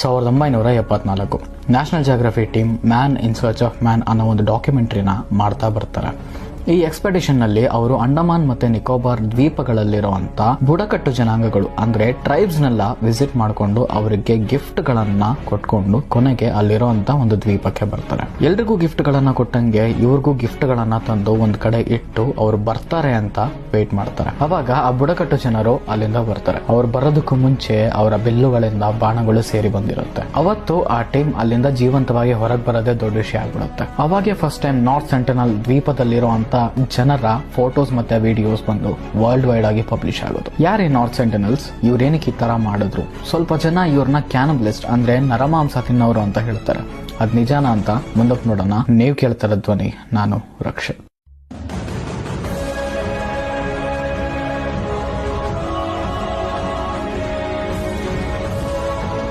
ಸಾವಿರದ ಒಂಬೈನೂರ ಎಪ್ಪತ್ನಾಲ್ಕು. National Geography team man in search of man ಅನ್ನೋ ಒಂದು ಡಾಕ್ಯುಮೆಂಟ್ರಿನ ಮಾಡ್ತಾ ಬರ್ತಾರೆ. ಈ ಎಕ್ಸ್ಪೆಡಿಷನ್ನಲ್ಲಿ ಅವರು ಅಂಡಮಾನ್ ಮತ್ತೆ ನಿಕೋಬಾರ್ ದ್ವೀಪಗಳಲ್ಲಿರುವಂತ ಬುಡಕಟ್ಟು ಜನಾಂಗಗಳು, ಅಂದ್ರೆ ಟ್ರೈಬ್ಸ್ ನೆಲ್ಲ ವಿಸಿಟ್ ಮಾಡಿಕೊಂಡು ಅವರಿಗೆ ಗಿಫ್ಟ್ ಗಳನ್ನ ಕೊಟ್ಕೊಂಡು ಕೊನೆಗೆ ಅಲ್ಲಿರುವಂತ ಒಂದು ದ್ವೀಪಕ್ಕೆ ಬರ್ತಾರೆ. ಎಲ್ರಿಗೂ ಗಿಫ್ಟ್ ಗಳನ್ನ ಕೊಟ್ಟಂಗೆ ಇವ್ರಿಗೂ ಗಿಫ್ಟ್ ಗಳನ್ನ ತಂದು ಒಂದ್ ಕಡೆ ಇಟ್ಟು ಅವ್ರು ಬರ್ತಾರೆ ಅಂತ ವೇಟ್ ಮಾಡ್ತಾರೆ. ಅವಾಗ ಆ ಬುಡಕಟ್ಟು ಜನರು ಅಲ್ಲಿಂದ ಬರ್ತಾರೆ. ಅವ್ರು ಬರೋದಕ್ಕೂ ಮುಂಚೆ ಅವರ ಬಿಲ್ಲುಗಳಿಂದ ಬಾಣಗಳು ಸೇರಿ ಬಂದಿರುತ್ತೆ. ಅವತ್ತು ಆ ಟೀಮ್ ಅಲ್ಲಿಂದ ಜೀವಂತವಾಗಿ ಹೊರಗೆ ಬರೋದೇ ದೊಡ್ಡ ವಿಷಯ ಆಗ್ಬಿಡುತ್ತೆ. ಅವಾಗೆ ಫಸ್ಟ್ ಟೈಮ್ ನಾರ್ತ್ ಸೆಂಟಿನಲ್ ದ್ವೀಪದಲ್ಲಿರುವಂತ ಜನರ ಫೋಟೋಸ್ ಮತ್ತೆ ವಿಡಿಯೋಸ್ ಬಂದು ವರ್ಲ್ಡ್ ವೈಡ್ ಆಗಿ ಪಬ್ಲಿಷ್ ಆಗೋದು. ಯಾರೇ ನಾರ್ತ್ ಸೆಂಟಿನಲ್ಸ್ ಇವ್ರೇನಕ್ಕೆ ಈ ತರ ಮಾಡಿದ್ರು? ಸ್ವಲ್ಪ ಜನ ಇವ್ರನ್ನ ಕ್ಯಾನಬ್ಲಿಸ್ಟ್ ಅಂದ್ರೆ ನರಮಾಂಸ ತಿನ್ನೋರು ಅಂತ ಹೇಳ್ತಾರೆ. ಅದ್ ನಿಜಾನ ಅಂತ ಮುಂದಕ್ಕೆ ನೋಡೋಣ. ನೀವು ಕೇಳ್ತಾರ ಧ್ವನಿ, ನಾನು ರಕ್ಷಕ್